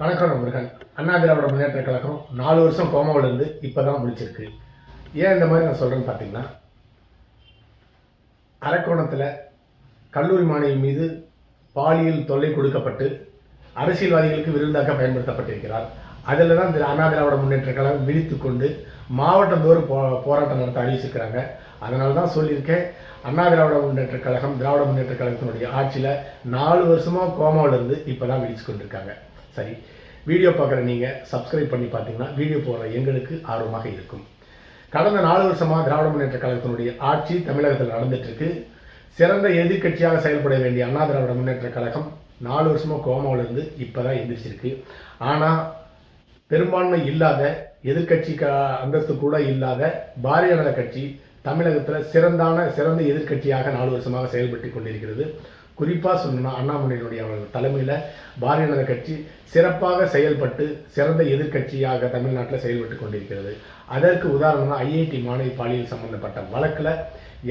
வணக்கம் முருகன் அண்ணா திராவிட முன்னேற்ற கழகம் நாலு வருஷம் கோமாவில் இருந்து இப்போ தான் முடிச்சிருக்கு. ஏன் இந்த மாதிரி நான் சொல்கிறேன்னு பார்த்தீங்கன்னா அரக்கோணத்தில் கல்லூரி மாணவி மீது பாலியல் தொல்லை கொடுக்கப்பட்டு அரசியல்வாதிகளுக்கு விருந்தாக பயன்படுத்தப்பட்டிருக்கிறார். அதில் தான் இந்த அண்ணா திராவிட முன்னேற்ற கழகம் விழித்து கொண்டு மாவட்டந்தோறும் போ போராட்டம் நடத்த அறிவிச்சிருக்கிறாங்க. அதனால தான் சொல்லியிருக்கேன் அண்ணா திராவிட முன்னேற்ற கழகம் திராவிட முன்னேற்ற கழகத்தினுடைய ஆட்சியில் நாலு வருஷமாக கோமாவிலிருந்து இப்போ தான் விழிச்சு கொண்டிருக்காங்க. சரி. வீடியோ பார்க்குற நீங்கள் சப்ஸ்கிரைப் பண்ணி பார்த்தீங்கன்னா வீடியோ போடுற எங்களுக்கு ஆர்வமாக இருக்கும். கடந்த நாலு வருஷமாக திராவிட முன்னேற்ற கழகத்தினுடைய ஆட்சி தமிழகத்தில் நடந்துட்டுருக்கு. சிறந்த எதிர்க்கட்சியாக செயல்பட வேண்டிய அண்ணா திராவிட முன்னேற்ற கழகம் நாலு வருஷமாக கோமாவிலிருந்து இப்போ தான் எந்திரிச்சிருக்கு. ஆனால் பெரும்பான்மை இல்லாத எதிர்க்கட்சி க அந்தஸ்து கூட இல்லாத பாரதிய ஜனதா கட்சி தமிழகத்தில் சிறந்தான சிறந்த எதிர்க்கட்சியாக நாலு வருஷமாக செயல்பட்டு கொண்டிருக்கிறது. குறிப்பாக சொல்லணும்னா அண்ணாமலையினுடைய அவர்கள் தலைமையில் பாரதிய ஜனதா கட்சி சிறப்பாக செயல்பட்டு சிறந்த எதிர்க்கட்சியாக தமிழ்நாட்டில் செயல்பட்டு கொண்டிருக்கிறது. அதற்கு உதாரணம்னா ஐஐடி மாணவி பாலியல் சம்பந்தப்பட்ட வழக்கில்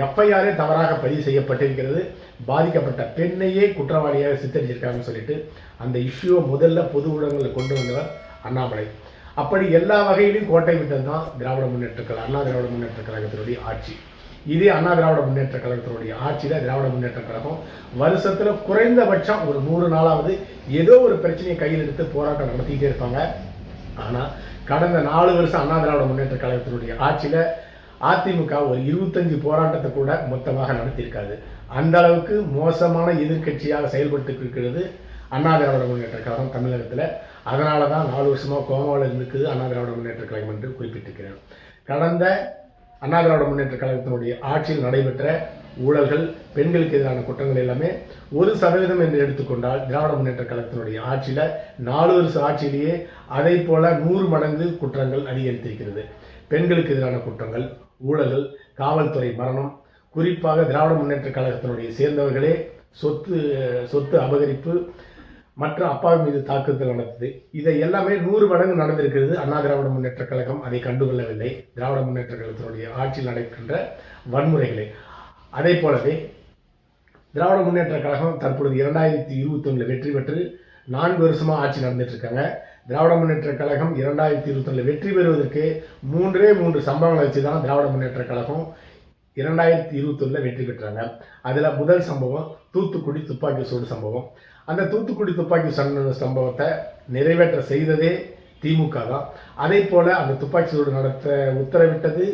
எஃப்ஐஆரே தவறாக பதிவு செய்யப்பட்டிருக்கிறது. பாதிக்கப்பட்ட பெண்ணையே குற்றவாளியாக சித்தரிச்சிருக்காங்கன்னு சொல்லிட்டு அந்த இஷ்யூவை முதல்ல பொது ஊடகங்களில் கொண்டு வந்தவர் அண்ணாமலை. அப்படி எல்லா வகையிலும் கோட்டை விட்டது தான் திராவிட முன்னேற்ற அண்ணா திராவிட முன்னேற்ற கழகத்தினுடைய ஆட்சி. இதே அண்ணா திராவிட முன்னேற்ற கழகத்தினுடைய ஆட்சியில் திராவிட முன்னேற்ற கழகம். வருஷத்தில் குறைந்தபட்சம் ஒரு நூறு நாளாவது ஏதோ ஒரு பிரச்சனையை கையில் எடுத்து போராட்டம் நடத்திக்கிட்டே இருப்பாங்க. ஆனால் கடந்த நாலு வருஷம் அண்ணா திராவிட முன்னேற்ற கழகத்தினுடைய ஆட்சியில் அதிமுக ஒரு இருபத்தஞ்சு போராட்டத்தை கூட மொத்தமாக நடத்தியிருக்காது. அந்த அளவுக்கு மோசமான எதிர்க்கட்சியாக செயல்பட்டு இருக்கிறது அண்ணா திராவிட முன்னேற்ற கழகம் தமிழகத்தில். அதனால தான் நாலு வருஷமாக கோமாவில் இருந்துக்குது அண்ணா திராவிட முன்னேற்ற கழகம் என்று குறிப்பிட்டிருக்கிறேன். கடந்த அண்ணா திராவிட முன்னேற்ற கழகத்தினுடைய ஆட்சியில் நடைபெற்ற ஊழல்கள் பெண்களுக்கு எதிரான குற்றங்கள் எல்லாமே ஒரு சதவீதம் என்று எடுத்துக்கொண்டால் திராவிட முன்னேற்ற கழகத்தினுடைய ஆட்சியில் நாலு வருஷ ஆட்சியிலேயே அதை போல நூறு மடங்கு குற்றங்கள் அதிகரித்திருக்கிறது. பெண்களுக்கு எதிரான குற்றங்கள் ஊழல்கள் காவல்துறை மரணம் குறிப்பாக திராவிட முன்னேற்ற கழகத்தினுடைய சேர்ந்தவர்களே சொத்து சொத்து அபகரிப்பு மற்ற அப்பாவி மீது தாக்குதல் நடந்தது. இதை எல்லாமே நூறு மடங்கு நடந்திருக்கிறது. அண்ணா திராவிட முன்னேற்ற கழகம் அதை கண்டுகொள்ளவில்லை. திராவிட முன்னேற்ற கழகத்தினுடைய ஆட்சியில் நடக்கின்ற வன்முறைகளை. அதே போலவே திராவிட முன்னேற்ற கழகம் தற்பொழுது இரண்டாயிரத்தி இருபத்தொன்னில் வெற்றி பெற்று நான்கு வருஷமாக ஆட்சி நடந்துட்டு இருக்காங்க திராவிட முன்னேற்ற கழகம் இரண்டாயிரத்தி இருபத்தொன்னில் வெற்றி பெறுவதற்கு மூன்றே மூன்று சம்பவங்களை வச்சு தான் திராவிட முன்னேற்ற கழகம் இரண்டாயிரத்தி இருபத்தொன்னில் வெற்றி பெற்றாங்க. அதில் முதல் சம்பவம் தூத்துக்குடி துப்பாக்கி சூடு சம்பவம். அந்த தூத்துக்குடி துப்பாக்கி சண்ட சம்பவத்தை நிறைவேற்ற செய்ததே திமுக தான். அதே போல் அந்த துப்பாக்கி சூடு நடத்த உத்தரவிட்டது.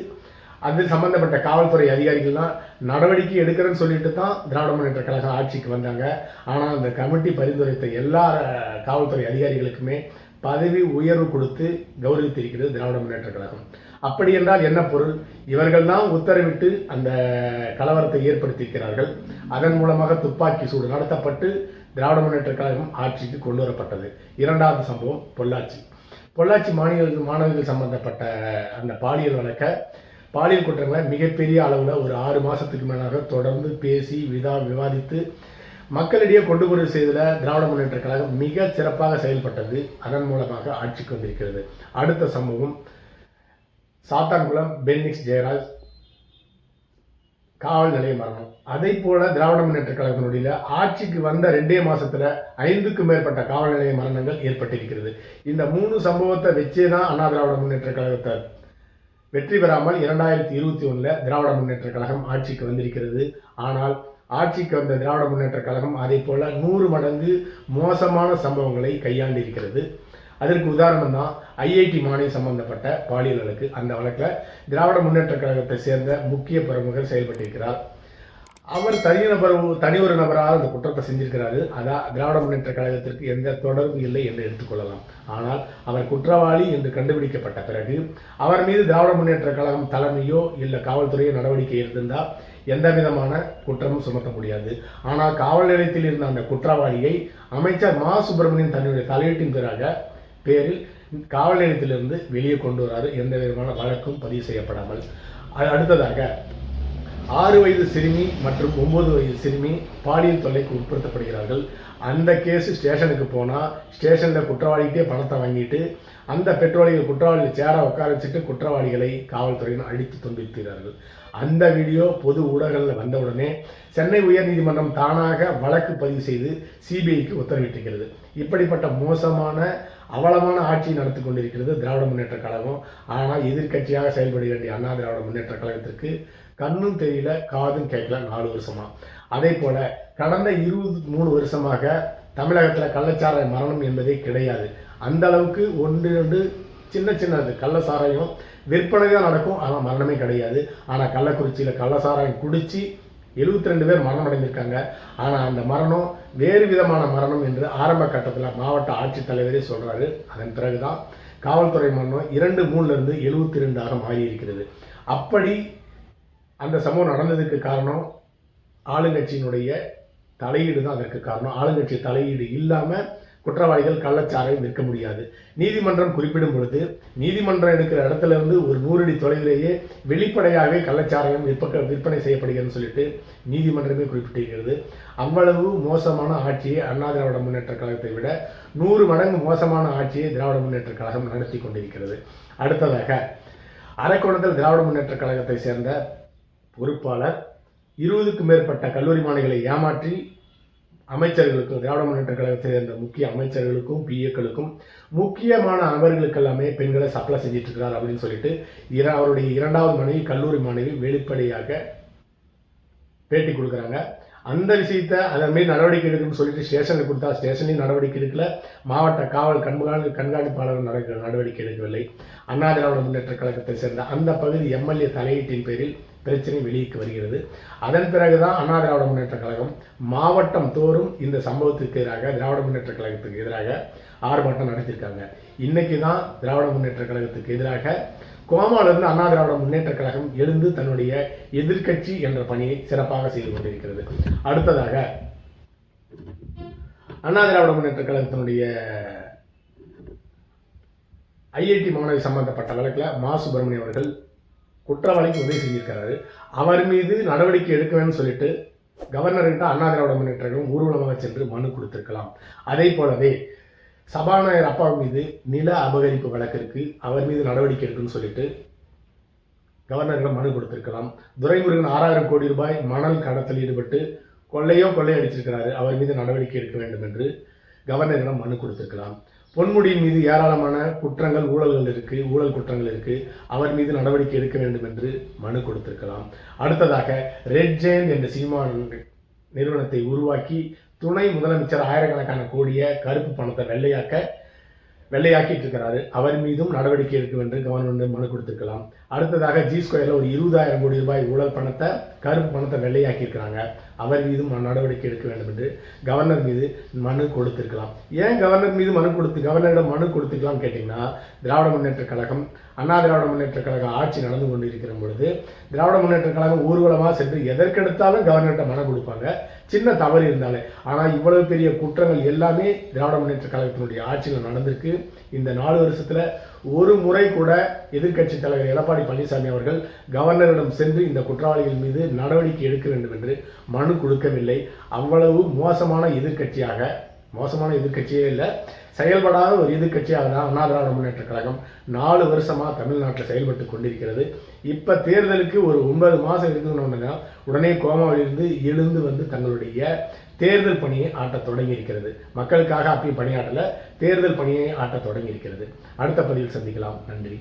அது சம்பந்தப்பட்ட காவல்துறை அதிகாரிகள்லாம் நடவடிக்கை எடுக்கிறேன்னு சொல்லிட்டு தான் திராவிட முன்னேற்ற கழகம் ஆட்சிக்கு வந்தாங்க. ஆனால் அந்த கமிட்டி பரிந்துரைத்த எல்லா காவல்துறை அதிகாரிகளுக்குமே பதவி உயர்வு கொடுத்து கௌரவித்திருக்கிறது திராவிட முன்னேற்ற கழகம். அப்படி என்றால் என்ன பொருள்? இவர்கள் தான் உத்தரவிட்டு அந்த கலவரத்தை ஏற்படுத்தியிருக்கிறார்கள். அதன் மூலமாக துப்பாக்கி சூடு நடத்தப்பட்டு திராவிட முன்னேற்ற கழகம் ஆட்சிக்கு கொண்டு வரப்பட்டது. இரண்டாவது சம்பவம் பொள்ளாச்சி. பொள்ளாச்சி மாநில மாணவர்கள் சம்பந்தப்பட்ட அந்த பாலியல் வழக்க பாலியல் குற்றங்களை மிகப்பெரிய அளவில் ஒரு ஆறு மாதத்துக்கு மேலாக தொடர்ந்து பேசி விதா விவாதித்து மக்களிடையே கொண்டு போய் செய்ததில் திராவிட முன்னேற்ற கழகம் மிக சிறப்பாக செயல்பட்டது. அதன் மூலமாக ஆட்சிக்கு வந்திருக்கிறது. அடுத்த சம்பவம் சாத்தான்குளம் பென்னிக்ஸ் ஜெயராஜ் காவல் நிலைய மரணம் அதே போல திராவிட முன்னேற்ற கழகத்தினுடைய ஆட்சிக்கு வந்த ரெண்டே மாசத்துல ஐந்துக்கும் மேற்பட்ட காவல் நிலைய மரணங்கள் ஏற்பட்டிருக்கிறது. இந்த மூணு சம்பவத்தை வச்சே தான் அண்ணா திராவிட முன்னேற்ற கழகத்தை வெற்றி பெறாமல் இரண்டாயிரத்தி இருபத்தி ஒன்றில் திராவிட முன்னேற்ற கழகம் ஆட்சிக்கு வந்திருக்கிறது. ஆனால் ஆட்சிக்கு வந்த திராவிட முன்னேற்ற கழகம் அதே போல நூறு மடங்கு மோசமான சம்பவங்களை கையாண்டிருக்கிறது. அதற்கு உதாரணம் தான் ஐஐடி மாணவி சம்பந்தப்பட்ட பாலியல் வழக்கு அந்த வழக்கில் திராவிட முன்னேற்ற கழகத்தை சேர்ந்த முக்கிய பிரமுகர் செயல்பட்டிருக்கிறார் அவர் தனிநபர் தனி ஒரு நபராக அந்த குற்றத்தை செஞ்சிருக்கிறாரு. அதான் திராவிட முன்னேற்ற கழகத்திற்கு எந்த தொடர்பு இல்லை என்று எடுத்துக்கொள்ளலாம். ஆனால் அவர் குற்றவாளி என்று கண்டுபிடிக்கப்பட்ட பிறகு அவர் மீது திராவிட முன்னேற்ற கழகம் தலைமையோ இல்லை காவல்துறையோ நடவடிக்கை இருந்திருந்தால் எந்த விதமான குற்றமும் சுமத்த முடியாது. ஆனால் காவல் நிலையத்தில் இருந்த அந்த குற்றவாளியை அமைச்சர் மா. சுப்பிரமணியன் தன்னுடைய தலையீட்டின் பிறகு பேரில் காவல் நிலையத்திலிருந்து வெளியே கொண்டு வராது. எந்த விதமான வழக்கும் பதிவு செய்யப்படாமல். அடுத்ததாக ஆறு வயது சிறுமி மற்றும் ஒம்பது வயது சிறுமி பாலியல் தொல்லைக்கு உட்படுத்தப்படுகிறார்கள். அந்த கேஸ் ஸ்டேஷனுக்கு போனால் ஸ்டேஷனில் குற்றவாளிகிட்டே பணத்தை வாங்கிட்டு அந்த பெட்ரோலிகள் குற்றவாளிகள் சேர உட்கார வச்சுட்டு குற்றவாளிகளை காவல்துறையினர் அடித்து துண்டிக்கிறார்கள். அந்த வீடியோ பொது ஊடகங்களில் வந்தவுடனே சென்னை உயர்நீதிமன்றம் தானாக வழக்கு பதிவு செய்து சிபிஐக்கு உத்தரவிட்டிருக்கிறது. இப்படிப்பட்ட மோசமான அவலமான ஆட்சி நடத்தி கொண்டிருக்கிறது திராவிட முன்னேற்ற கழகம். ஆனால் எதிர்க்கட்சியாக செயல்பட வேண்டிய அண்ணா திராவிட முன்னேற்ற கழகத்திற்கு கண்ணும் தெரியல காதும் கேட்கல நாலு வருஷமா. அதே போல கடந்த இருபது மூணு வருஷமாக தமிழகத்தில் கள்ளச்சாராய மரணம் என்பதே கிடையாது. அந்த அளவுக்கு ஒன்று ரெண்டு சின்ன சின்னது கள்ளசாராயம் விற்பனை தான் நடக்கும். ஆனால் மரணமே கிடையாது. ஆனால் கள்ளக்குறிச்சியில் கள்ளச்சாராயம் குடித்து எழுபத்தி ரெண்டு பேர் மரணம் அடைந்திருக்காங்க ஆனால் அந்த மரணம் வேறு விதமான மரணம் என்று ஆரம்ப கட்டத்தில் மாவட்ட ஆட்சித்தலைவரே சொல்கிறாரு அதன் பிறகுதான் காவல்துறை மரணம் இரண்டு மூணுலேருந்து எழுபத்தி ரெண்டாக மாறி இருக்கிறது அப்படி அந்த சம்பவம் நடந்ததுக்கு காரணம் ஆளுங்கட்சியினுடைய தலையீடு தான் அதற்கு காரணம். ஆளுங்கட்சி தலையீடு இல்லாமல் குற்றவாளிகள் கள்ளச்சாரையும் விற்க முடியாது. நீதிமன்றம் குறிப்பிடும் பொழுது நீதிமன்றம் எடுக்கிற இடத்துல இருந்து ஒரு நூறடி தொலைவிலேயே வெளிப்படையாகவே கள்ளச்சாராயம் விற்ப விற்பனை செய்யப்படுகிறதுன்னு சொல்லிட்டு நீதிமன்றமே குறிப்பிட்டிருக்கிறது. அவ்வளவு மோசமான ஆட்சியை அண்ணா திராவிட முன்னேற்ற கழகத்தை விட நூறு மடங்கு மோசமான ஆட்சியை திராவிட முன்னேற்ற கழகம் நடத்தி கொண்டிருக்கிறது. அடுத்ததாக அரக்கோணத்தில் திராவிட முன்னேற்ற கழகத்தை சேர்ந்த பொறுப்பாளர் இருபதுக்கும் மேற்பட்ட கல்லூரி மாணவிகளை ஏமாற்றி அமைச்சர்களுக்கும் திராவிட முன்னேற்ற கழகத்தை சேர்ந்த முக்கிய அமைச்சர்களுக்கும் பிஏக்களுக்கும் முக்கியமான நபர்களுக்கு எல்லாமே பெண்களை சப்ளை செஞ்சிட்டு இருக்கிறார் அப்படின்னு சொல்லிட்டு இர அவருடைய இரண்டாவது மனைவி கல்லூரி மாணவி வெளிப்படையாக பேட்டி கொடுக்குறாங்க. அந்த விஷயத்தை அதன் மீது நடவடிக்கை எடுக்கணும்னு சொல்லிட்டு ஸ்டேஷனுக்கு கொடுத்தா ஸ்டேஷன்லையும் நடவடிக்கை எடுக்கல. மாவட்ட காவல் கண்காணி கண்காணிப்பாளர் நடக்க நடவடிக்கை எடுக்கவில்லை. அண்ணா திராவிட முன்னேற்ற கழகத்தை சேர்ந்த அந்த பகுதி எம்எல்ஏ தலையீட்டின் பேரில் பிரச்சனை வெளியிட்டு வருகிறது. அதன் பிறகுதான் அண்ணா திராவிட முன்னேற்ற கழகம் மாவட்டம் தோறும் இந்த சம்பவத்திற்கு எதிராக திராவிட முன்னேற்ற கழகத்துக்கு எதிராக ஆர்ப்பாட்டம் நடத்தியிருக்காங்க. இன்னைக்கு தான் திராவிட முன்னேற்ற கழகத்துக்கு எதிராக கோமாவிலிருந்து அண்ணா திராவிட முன்னேற்ற கழகம் எழுந்து தன்னுடைய எதிர்க்கட்சி என்ற பணியை சிறப்பாக செய்து கொண்டிருக்கிறது. அடுத்ததாக அண்ணா திராவிட முன்னேற்ற கழகத்தினுடைய ஐஐடி மாணவி சம்பந்தப்பட்ட வழக்கில் மா. சுப்பிரமணியம் அவர்கள் குற்றவாளிக்கு உதவி செஞ்சிருக்கிறாரு. அவர் மீது நடவடிக்கை எடுக்க வேணும்னு சொல்லிட்டு கவர்னர்கிட்ட அண்ணா திராவிட முன்னேற்றங்களும் ஊர்வலமாக சென்று மனு கொடுத்திருக்கலாம். அதே போலவே சபாநாயகர் அப்பா மீது நில அபகரிப்பு வழக்கிற்கு அவர் மீது நடவடிக்கை எடுக்குன்னு சொல்லிட்டு கவர்னரிடம் மனு கொடுத்திருக்கலாம். துரைமுருகன் ஆறாயிரம் கோடி ரூபாய் மணல் கடத்தல் ஈடுபட்டு கொள்ளையோ கொள்ளையடிச்சிருக்கிறாரு. அவர் மீது நடவடிக்கை எடுக்க வேண்டும் என்று கவர்னரிடம் மனு கொடுத்திருக்கலாம். பொன்முடியின் மீது ஏராளமான குற்றங்கள் ஊழல்கள் இருக்கு ஊழல் குற்றங்கள் இருக்கு. அவர் மீது நடவடிக்கை எடுக்க வேண்டும் என்று மனு கொடுத்திருக்கலாம். அடுத்ததாக ரெட் ஜெயின் என்ற சினிமா நிறுவனத்தை உருவாக்கி துணை முதலமைச்சர் ஆயிரக்கணக்கான கோடிய கருப்பு பணத்தை வெள்ளையாக்க வெள்ளையாக்கிட்டு இருக்கிறாரு. அவர் மீதும் நடவடிக்கை எடுக்க என்று கவர்மெண்ட் மனு கொடுத்திருக்கலாம். அடுத்ததாக ஜி ஸ்கொயரில் ஒரு இருபதாயிரம் கோடி ரூபாய் ஊழல் பணத்தை கருப்பு பணத்தை வெள்ளையாக்கியிருக்கிறாங்க. அவர் மீதும் நடவடிக்கை எடுக்க வேண்டும் என்று கவர்னர் மீது மனு கொடுத்திருக்கலாம். ஏன் கவர்னர் மீது மனு கொடுத்து கவர்னரிடம் மனு கொடுத்துக்கலாம் கேட்டிங்கன்னா திராவிட முன்னேற்ற கழகம் அண்ணா திராவிட முன்னேற்ற கழகம் ஆட்சி நடந்து கொண்டிருக்கிற பொழுது திராவிட முன்னேற்ற கழகம் ஊர்வலமாக சென்று எதற்கெடுத்தாலும் கவர்னர்கிட்ட மனு கொடுப்பாங்க. சின்ன தவறு இருந்தாலே. ஆனால் இவ்வளவு பெரிய குற்றங்கள் எல்லாமே திராவிட முன்னேற்ற கழகத்தினுடைய ஆட்சியில் நடந்திருக்கு. இந்த நாலு வருஷத்தில் ஒரு முறை கூட எதிர்க்கட்சி தலைவர் எடப்பாடி பழனிசாமி அவர்கள் கவர்னரிடம் சென்று இந்த குற்றவாளிகள் மீது நடவடிக்கை எடுக்க வேண்டும் என்று மனு கொடுக்கவில்லை. அவ்வளவு மோசமான எதிர்க்கட்சியாக மோசமான எதிர்க்கட்சியே இல்லை. செயல்படாத ஒரு எதிர்க்கட்சியாக தான் அண்ணா திராவிட முன்னேற்ற கழகம் நாலு வருஷமாக தமிழ்நாட்டில் செயல்பட்டு கொண்டிருக்கிறது. இப்போ தேர்தலுக்கு ஒரு ஒன்பது மாதம் இருக்குதுன்னு உடனே கோமாவிலிருந்து எழுந்து வந்து தங்களுடைய தேர்தல் பணியை ஆட்டத் தொடங்கி இருக்கிறது மக்களுக்காக அப்பயும் பணியாற்றல தேர்தல் பணியை ஆட்டத் தொடங்கி இருக்கிறது அடுத்த பதிவில் சந்திக்கலாம். நன்றி.